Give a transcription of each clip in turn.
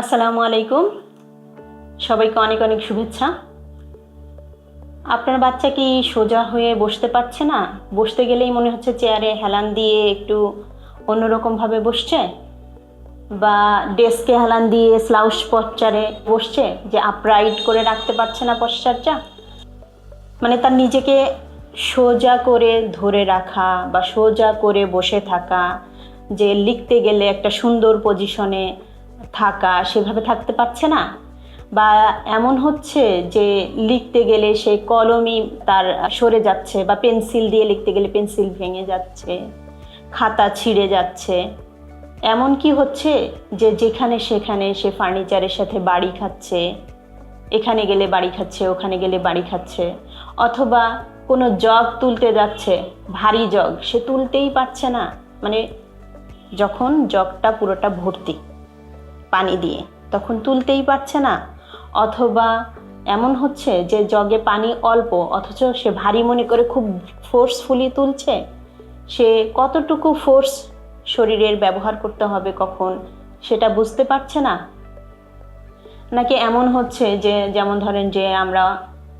আসসালামু আলাইকুম। সবাইকে অনেক অনেক শুভেচ্ছা। আপনার বাচ্চা কি সোজা হয়ে বসতে পারছে না? বসতে গেলেই মনে হচ্ছে চেয়ারে হেলান দিয়ে একটু অন্যরকমভাবে বসছে বা ডেস্কে হেলান দিয়ে স্লাউস পশ্চারে বসছে যে আপরাইট করে রাখতে পারছে না পশ্চারটা? মানে তার নিজেকে সোজা করে ধরে রাখা বা সোজা করে বসে থাকা, যে লিখতে গেলে একটা সুন্দর পজিশনে থাকা সেভাবে থাকতে পারছে না? বা এমন হচ্ছে যে লিখতে গেলে সে কলমই তার সরে যাচ্ছে বা পেন্সিল দিয়ে লিখতে গেলে পেন্সিল ভেঙে যাচ্ছে, খাতা ছিঁড়ে যাচ্ছে। এমন কি হচ্ছে যে যেখানে সেখানে সে ফার্নিচারের সাথে বাড়ি খাচ্ছে, এখানে গেলে বাড়ি খাচ্ছে, ওখানে গেলে বাড়ি খাচ্ছে, অথবা কোনো জগ তুলতে যাচ্ছে, ভারী জগ সে তুলতেই পারছে না। মানে যখন জগটা পুরোটা ভর্তি পানি দিয়ে। তখন তুলতেই পারছে না। অথবা এমন হচ্ছে যে জগে পানি অল্প, অথচ সে ভারী মনে করে খুব ফোর্সফুলি তুলছে। সে কতটুকু ফোর্স শরীরের ব্যবহার করতে হবে কখন, সেটা বুঝতে পারছে না। নাকি এমন হচ্ছে যে, যেমন ধরেন যে আমরা,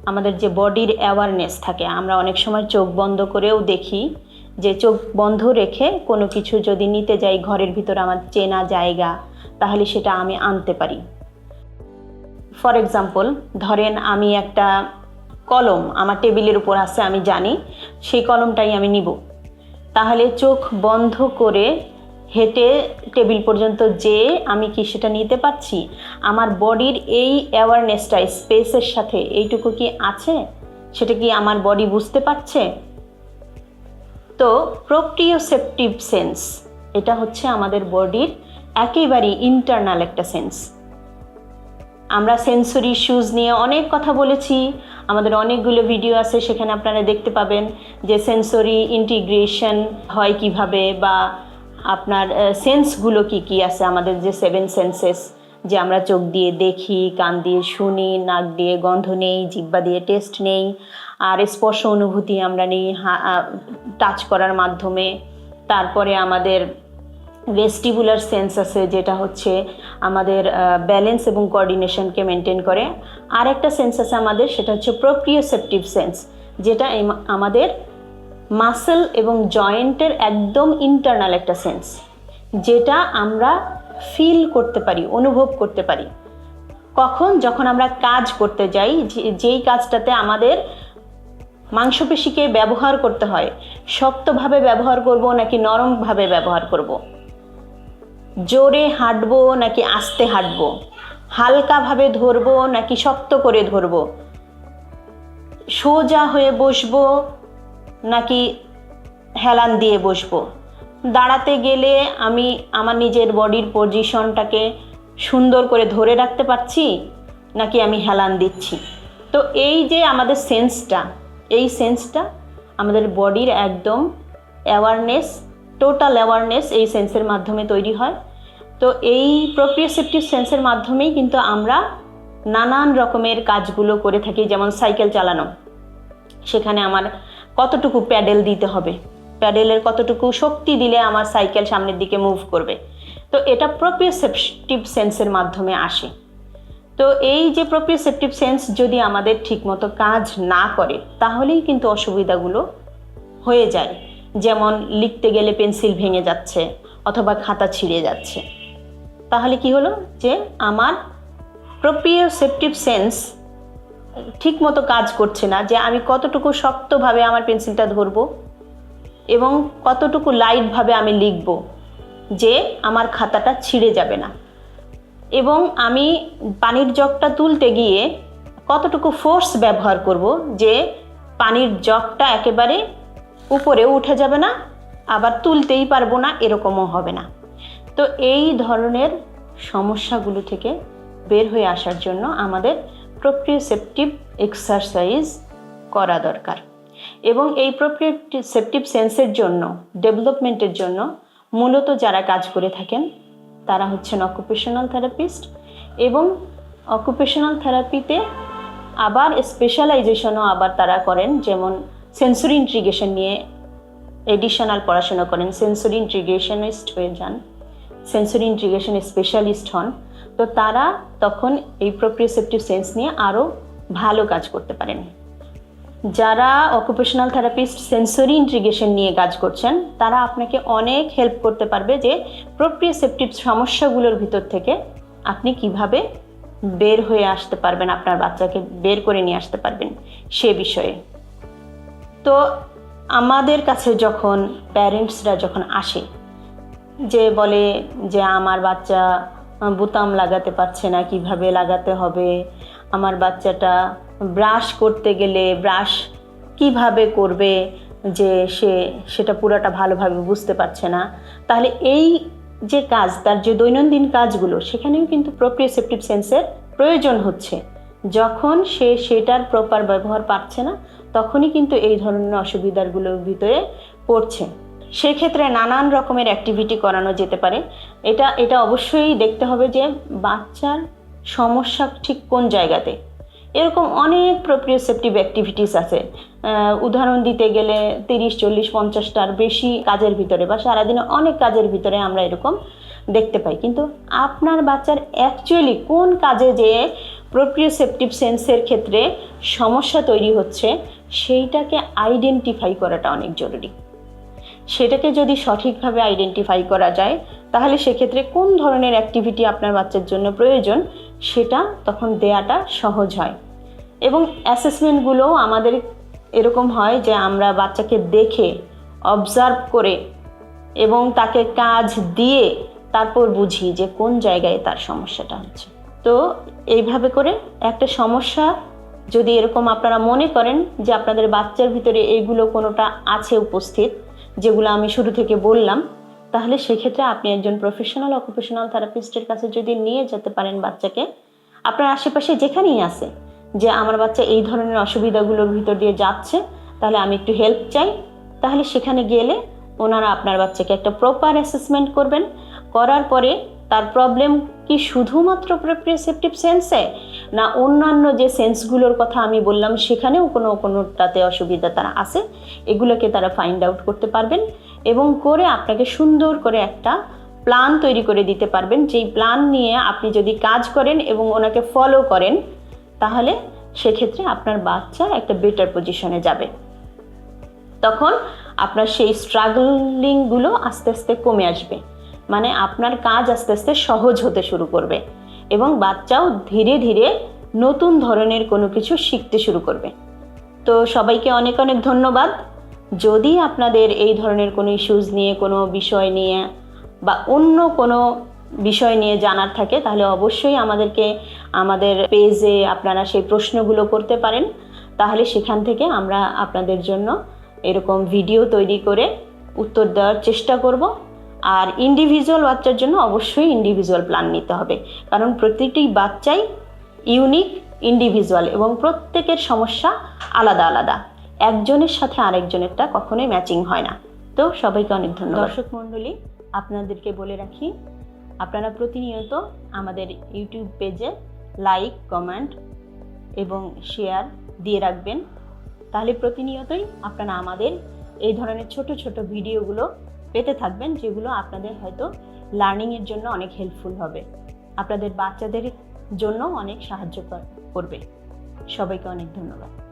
আমাদের যে বডির অ্যাওয়ারনেস থাকে, আমরা অনেক সময় চোখ বন্ধ করেও দেখি যে চোখ বন্ধ রেখে কোনো কিছু যদি নিতে যাই ঘরের ভিতর, আমার চেনা জায়গা তাহলে সেটা আমি আনতে পারি। ফর এক্সাম্পল ধরেন আমি একটা কলম আমার টেবিলের উপর আছে, আমি জানি সেই কলমটাই আমি নিব। তাহলে চোখ বন্ধ করে হেঁটে টেবিল পর্যন্ত যে আমি কি সেটা নিতে পারছি? আমার বডির এই অ্যাওয়ারনেসটা স্পেসের সাথে এইটুকু কি আছে? সেটা কি আমার বডি বুঝতে পারছে? তো প্রোপ্রিওসেপটিভ সেন্স এটা হচ্ছে আমাদের বডির একেবারেই ইন্টারনাল একটা সেন্স আমরা সেন্সরি শুজ নিয়ে অনেক কথা বলেছি, আমাদের অনেকগুলো ভিডিও আছে, সেখানে আপনারা দেখতে পাবেন যে সেন্সরি ইন্টিগ্রেশন হয় কীভাবে বা আপনার সেন্সগুলো কি কি আছে, আমাদের যে সেভেন সেন্সেস যে আমরা চোখ দিয়ে দেখি, কান দিয়ে শুনি, নাক দিয়ে গন্ধ নেই, জিব্বা দিয়ে টেস্ট নেই, আর স্পর্শ অনুভূতি আমরা নেই টাচ করার মাধ্যমে। তারপরে আমাদের ভেস্টিবুলার সেন্স আছে, যেটা হচ্ছে আমাদের ব্যালেন্স এবং কোঅর্ডিনেশনকে মেনটেন করে। আর একটা সেন্স আছে আমাদের, সেটা হচ্ছে প্রোপ্রিওসেপটিভ সেন্স যেটা আমাদের মাসেল এবং জয়েন্টের একদম ইন্টারনাল একটা সেন্স যেটা আমরা ফিল করতে পারি, অনুভব করতে পারি। কখন? যখন আমরা কাজ করতে যাই যেই কাজটাতে আমাদের মাংসপেশিকে ব্যবহার করতে হয়, শক্তভাবে ব্যবহার করব নাকি নরমভাবে ব্যবহার করব। জোরে হাঁটবো নাকি আস্তে হাঁটবো? হালকাভাবে ধরবো নাকি শক্ত করে ধরবো? সোজা হয়ে বসবো নাকি হেলান দিয়ে বসবো? দাঁড়াতে গেলে আমি আমার নিজের বডির পজিশনটাকে সুন্দর করে ধরে রাখতে পারছি নাকি আমি হেলান দিচ্ছি? তো এই যে আমাদের সেন্সটা, এই সেন্সটা আমাদের বডির একদম অ্যাওয়ারনেস টোটাল অ্যাওয়ারনেস এই সেন্সের মাধ্যমে তৈরি হয়। তো এই প্রোপ্রিওসেপটিভ সেন্সের মাধ্যমেই কিন্তু আমরা নানান রকমের কাজগুলো করে থাকি, যেমন সাইকেল চালানো। সেখানে আমার কতটুকু প্যাডেল দিতে হবে? প্যাডেলের কতটুকু শক্তি দিলে আমার সাইকেল সামনের দিকে মুভ করবে? তো এটা প্রোপ্রিওসেপটিভ সেন্সের মাধ্যমে আসে। তো এই যে প্রোপ্রিওসেপটিভ সেন্স যদি আমাদের ঠিকমতো কাজ না করে, তাহলেই কিন্তু অসুবিধাগুলো হয়ে যায়। যেমন লিখতে গেলে পেন্সিল ভেঙে যাচ্ছে, অথবা খাতা ছিঁড়ে যাচ্ছে। তাহলে কি হলো? যে আমার প্রোপ্রিওসেপটিভ সেন্স ঠিক মতো কাজ করছে না, যে আমি কতটুকু শক্তভাবে আমার পেন্সিলটা ধরবো এবং কতটুকু লাইটভাবে আমি লিখব যে আমার খাতাটা ছিঁড়ে যাবে না। এবং আমি পানির জগটা তুলতে গিয়ে কতটুকু ফোর্স ব্যবহার করব যে পানির জগটা একেবারে উপরে উঠে যাবে না, আবার তুলতেই পারব না, এরকমও হবে না। তো এই ধরনের সমস্যাগুলো থেকে বের হয়ে আসার জন্য আমাদের প্রোপ্রিওসেপটিভ এক্সারসাইজ করা দরকার। এবং এই প্রোপ্রিওসেপটিভ সেন্সের জন্য ডেভেলপমেন্টের জন্য মূলত যারা কাজ করে থাকেন, তারা হচ্ছেন অকুপেশনাল থেরাপিস্ট এবং অকুপেশনাল থেরাপিতে আবার স্পেশালাইজেশনও আবার তারা করেন, যেমন সেন্সরি ইন্ট্রিগেশন নিয়ে এডিশনাল পড়াশোনা করেন সেন্সরি ইন্ট্রিগেশনিস্ট হয়ে যান। সেন্সরি ইন্টিগ্রেশন স্পেশালিস্ট হন, তো তারা তখন এই প্রোপ্রিওসেপটিভ সেন্স নিয়ে আরও ভালো কাজ করতে পারেন। যারা অকুপেশনাল থেরাপিস্ট সেন্সরি ইন্টিগ্রেশন নিয়ে কাজ করছেন, তারা আপনাকে অনেক হেল্প করতে পারবে যে প্রোপ্রিওসেপটিভ সমস্যাগুলোর ভিতর থেকে আপনি কীভাবে বের হয়ে আসতে পারবেন, আপনার বাচ্চাকে বের করে নিয়ে আসতে পারবেন সে বিষয়ে। তো আমাদের কাছে যখন প্যারেন্টসরা যখন আসে যে বলে যে আমার বাচ্চা বোতাম লাগাতে পারছে না, কীভাবে লাগাতে হবে? আমার বাচ্চাটা ব্রাশ করতে গেলে ব্রাশ কীভাবে করবে যে সে সেটা পুরোটা ভালোভাবে বুঝতে পারছে না? তাহলে এই যে কাজ, তার যে দৈনন্দিন কাজগুলো, সেখানেও কিন্তু প্রোপ্রিওসেপটিভ সেন্সের প্রয়োজন হচ্ছে। যখন সে সেটার প্রপার ব্যবহার পাচ্ছে না, তখনই কিন্তু এই ধরনের অসুবিধাগুলোর ভিতরে পড়ছে। সেক্ষেত্রে নানান রকমের অ্যাক্টিভিটি করানো যেতে পারে। এটা এটা অবশ্যই দেখতে হবে যে বাচ্চার সমস্যা ঠিক কোন জায়গাতে। এরকম অনেক প্রোপ্রিওসেপটিভ অ্যাক্টিভিটিস আছে। উদাহরণ দিতে গেলে তিরিশ, চল্লিশ, পঞ্চাশটার বেশি কাজের ভিতরে বা সারাদিনে অনেক কাজের ভিতরে আমরা এরকম দেখতে পাই। কিন্তু আপনার বাচ্চার অ্যাকচুয়ালি কোন কাজে যে প্রোপ্রিওসেপটিভ সেন্সের ক্ষেত্রে সমস্যা তৈরি হচ্ছে, সেইটাকে আইডেন্টিফাই করাটা অনেক জরুরি। সেটাকে যদি সঠিকভাবে আইডেন্টিফাই করা যায়, তাহলে সেক্ষেত্রে কোন ধরনের অ্যাক্টিভিটি আপনার বাচ্চার জন্য প্রয়োজন, সেটা তখন দেয়াটা সহজ হয়। এবং অ্যাসেসমেন্টগুলোও আমাদের এরকম হয় যে আমরা বাচ্চাকে দেখে অবজার্ভ করে এবং তাকে কাজ দিয়ে তারপর বুঝি যে কোন জায়গায় তার সমস্যাটা হচ্ছে। তো এইভাবে করে একটা সমস্যা যদি এরকম আপনারা মনে করেন যে আপনাদের বাচ্চার ভিতরে এইগুলো কোনোটা আছে উপস্থিত যেগুলো আমি শুরু থেকে বললাম, তাহলে সেক্ষেত্রে আপনি একজন প্রফেশনাল অকুপেশনাল থেরাপিস্টের কাছে যদি নিয়ে যেতে পারেন বাচ্চাকে, আপনার আশেপাশে যেখানেই আছে, যে আমার বাচ্চা এই ধরনের অসুবিধাগুলোর ভিতর দিয়ে যাচ্ছে, তাহলে আমি একটু হেল্প চাই। তাহলে সেখানে গেলে ওনারা আপনার বাচ্চাকে একটা প্রপার অ্যাসেসমেন্ট করবেন। করার পরে তার প্রবলেম কি শুধুমাত্র প্রোপ্রিওসেপটিভ সেন্সে না, অন্যান্য যে সেন্সগুলোর কথা আমি বললাম, সেখানেও কোনো, কোনোটাতে অসুবিধা তারা আছে। এগুলোকে তারা ফাইন্ড আউট করতে পারবেন এবং করে আপনাকে সুন্দর করে একটা প্ল্যান তৈরি করে দিতে পারবেন। যেই প্ল্যান নিয়ে আপনি যদি কাজ করেন এবং ওনাকে ফলো করেন, তাহলে সেক্ষেত্রে আপনার বাচ্চা একটা বেটার পজিশনে যাবে। তখন আপনার সেই স্ট্রাগলিংগুলো আস্তে আস্তে কমে আসবে। মানে আপনার কাজ আস্তে আস্তে সহজ হতে শুরু করবে। এবং বাচ্চাও ধীরে ধীরে নতুন ধরনের কোনো কিছু শিখতে শুরু করবে। তো সবাইকে অনেক অনেক ধন্যবাদ। যদি আপনাদের এই ধরনের কোনো ইস্যুজ নিয়ে, কোনো বিষয় নিয়ে বা অন্য কোনো বিষয় নিয়ে জানার থাকে, তাহলে অবশ্যই আমাদেরকে আমাদের পেজে আপনারা সেই প্রশ্নগুলো করতে পারেন। তাহলে সেখান থেকে আমরা আপনাদের জন্য এরকম ভিডিও তৈরি করে উত্তর দেওয়ার চেষ্টা করব। আর ইন্ডিভিজুয়াল বাচ্চার জন্য অবশ্যই ইন্ডিভিজুয়াল প্ল্যান নিতে হবে। কারণ প্রতিটি বাচ্চাই ইউনিক ইন্ডিভিজুয়াল এবং প্রত্যেকের সমস্যা আলাদা আলাদা। একজনের সাথে আরেকজনেরটা কখনোই ম্যাচিং হয় না। তো সবাইকে অনেক ধন্যবাদ। দর্শক মণ্ডলী, আপনাদেরকে বলে রাখি, আপনারা প্রতিনিয়ত আমাদের ইউটিউব পেজে লাইক কমেন্ট এবং শেয়ার দিয়ে রাখবেন। তাহলে প্রতিনিয়তই আপনারা আমাদের এই ধরনের ছোট ছোট ভিডিওগুলো পেতে থাকবেন, যেগুলো আপনাদের হয়তো লার্নিংয়ের জন্য অনেক হেল্পফুল হবে। আপনাদের বাচ্চাদের জন্য অনেক সাহায্য কর- করবে। সবাইকে অনেক ধন্যবাদ।